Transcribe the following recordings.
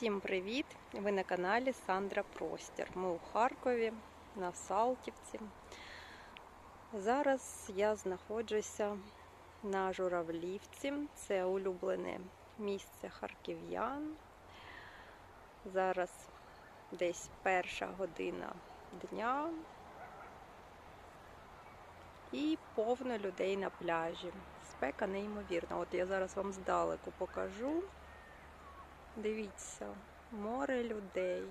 Всім привіт! Ви на каналі Сандра Простір. Ми у Харкові на Салтівці. Зараз я знаходжуся на Журавлівці. Це улюблене місце харків'ян. Зараз десь перша година дня і повно людей на пляжі. Спека неймовірна. От я зараз вам здалеку покажу. Дивіться, море людей,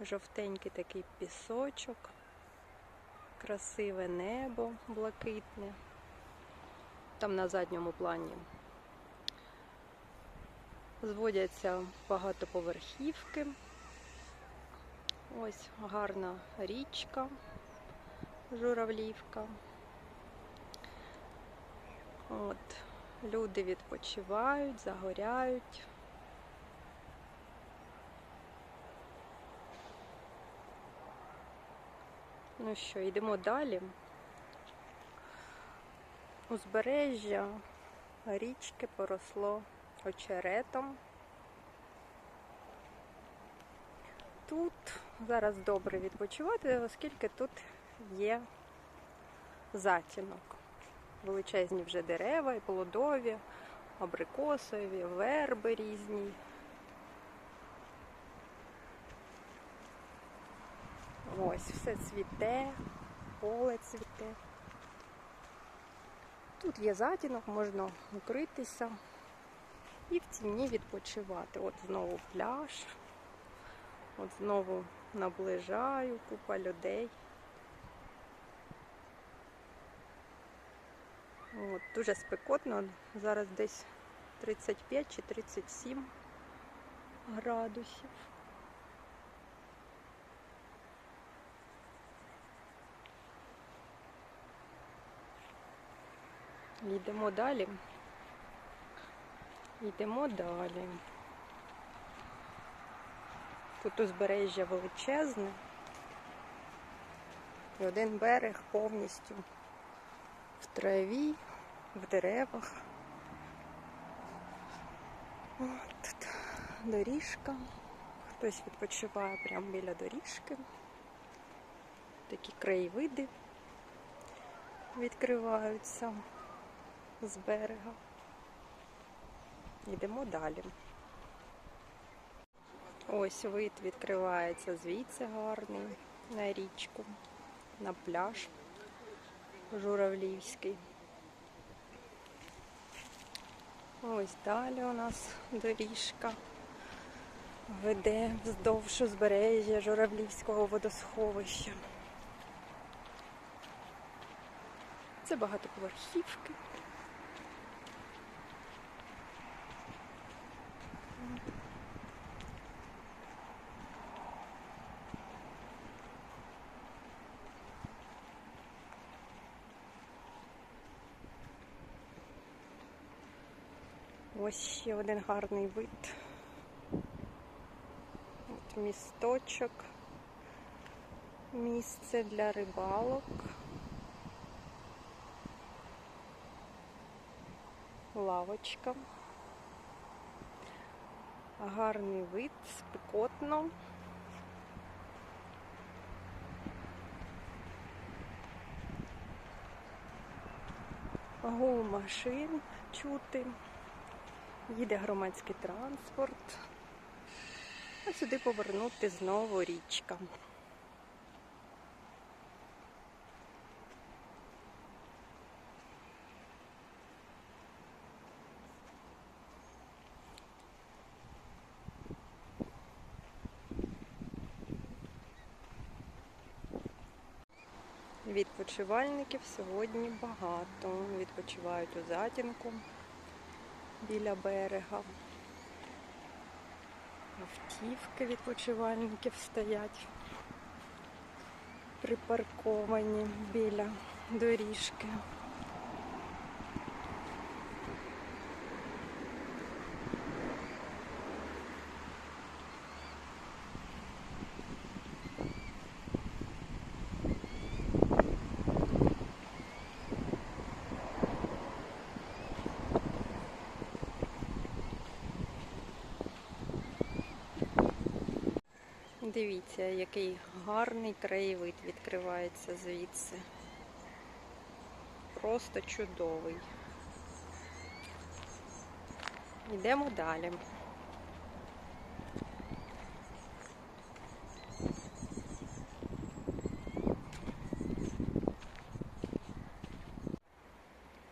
жовтенький такий пісочок, красиве небо блакитне. Там на задньому плані зводяться багатоповерхівки. Ось гарна річка, журавлівка. От. Люди відпочивають, загоряють. Ну що, йдемо далі. Узбережжя річки поросло очеретом. Тут зараз добре відпочивати, оскільки тут є затінок величезні вже дерева, і плодові, абрикосові, верби різні. Ось, все цвіте, поле цвіте. Тут є затінок, можна укритися і в тіні відпочивати. От знову пляж, от знову наближаю, купа людей. От, Дуже спекотно, зараз десь 35 чи 37 градусів. Йдемо далі. Йдемо далі. Тут узбережжя величезне. І один берег повністю в траві, в деревах. От тут доріжка. Хтось відпочиває прямо біля доріжки. Такі краєвиди відкриваються з берега. Йдемо далі. Ось вид відкривається звідси гарний на річку, на пляж. Журавлівський. Ось далі у нас доріжка веде вздовж узбережжя Журавлівського водосховища. Це багатоповерхівки. Ось ще один гарний вид. От місточок, місце для рибалок. Лавочка. Гарний вид, спекотно. Гул машин чути. Їде громадський транспорт. А сюди повернути знову річка. Відпочивальників сьогодні багато. Відпочивають у затінку біля берега. Автівки відпочивальників стоять, припарковані біля доріжки. Дивіться, який гарний краєвид відкривається звідси. Просто чудовий. Йдемо далі.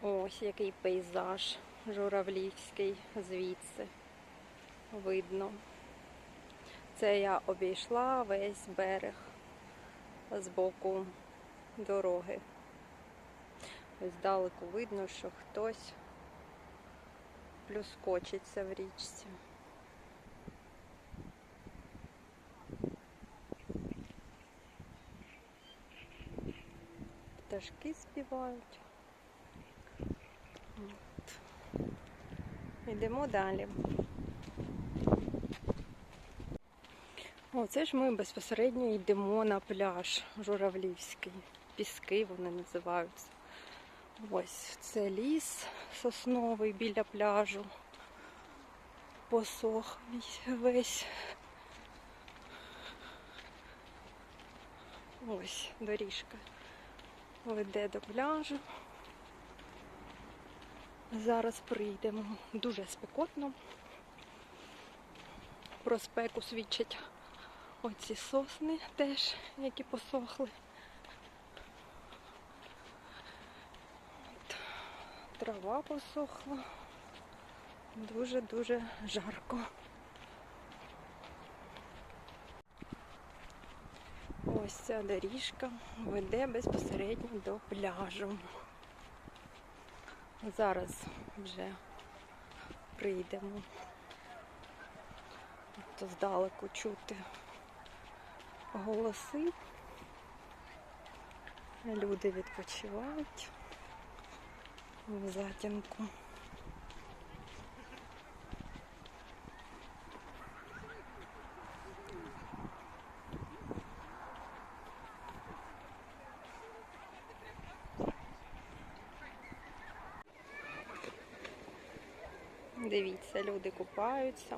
Ось який пейзаж журавлівський звідси видно. Це я обійшла весь берег з боку дороги. Ось здалеку видно, що хтось плюскочиться в річці. Пташки співають. От. Йдемо далі. Оце ж ми безпосередньо йдемо на пляж Журавлівський. Піски вони називаються. Ось це ліс сосновий біля пляжу. Посох весь. Ось доріжка веде до пляжу. Зараз прийдемо. Дуже спекотно. Про спеку свідчать оці сосни теж, які посохли. Трава посохла. Дуже-дуже жарко. Ось ця доріжка веде безпосередньо до пляжу. Зараз вже прийдемо. То здалеку чути голоси. Люди відпочивають в затінку. Дивіться, люди купаються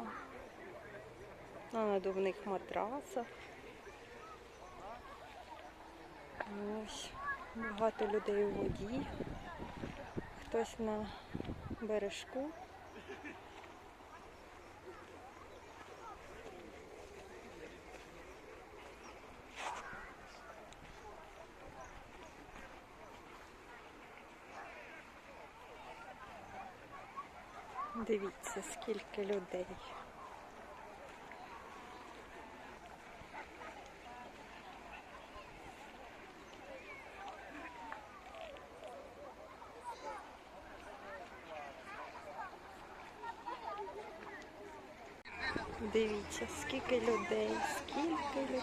на надувних матрасах. Ось багато людей у воді, хтось на бережку. Дивіться, скільки людей. Дивіться, скільки людей, скільки людей.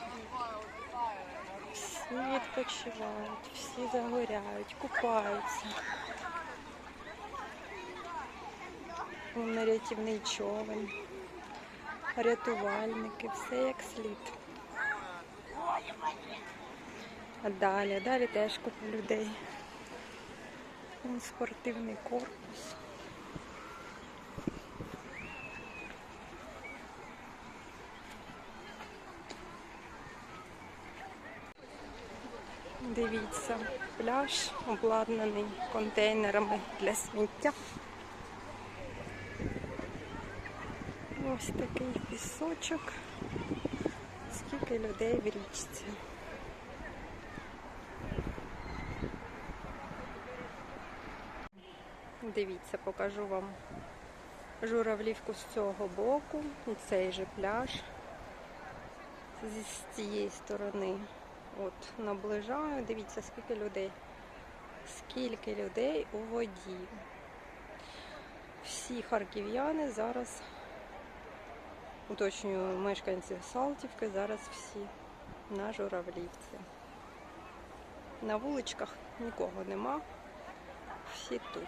Всі відпочивають, всі загоряють, купаються. Вон рятівний човен, рятувальники, все як слід. А далі, далі теж купа людей. Спортивний корпус. Дивіться, пляж обладнаний контейнерами для сміття. Ось такий пісочок. Скільки людей в річці. Дивіться, покажу вам журавлівку з цього боку і цей же пляж з цієї сторони. От, наближаю, дивіться, скільки людей. Скільки людей у воді. Всі харків'яни зараз, уточнюю, мешканці Салтівки, зараз всі на журавлівці. На вуличках нікого нема, всі тут.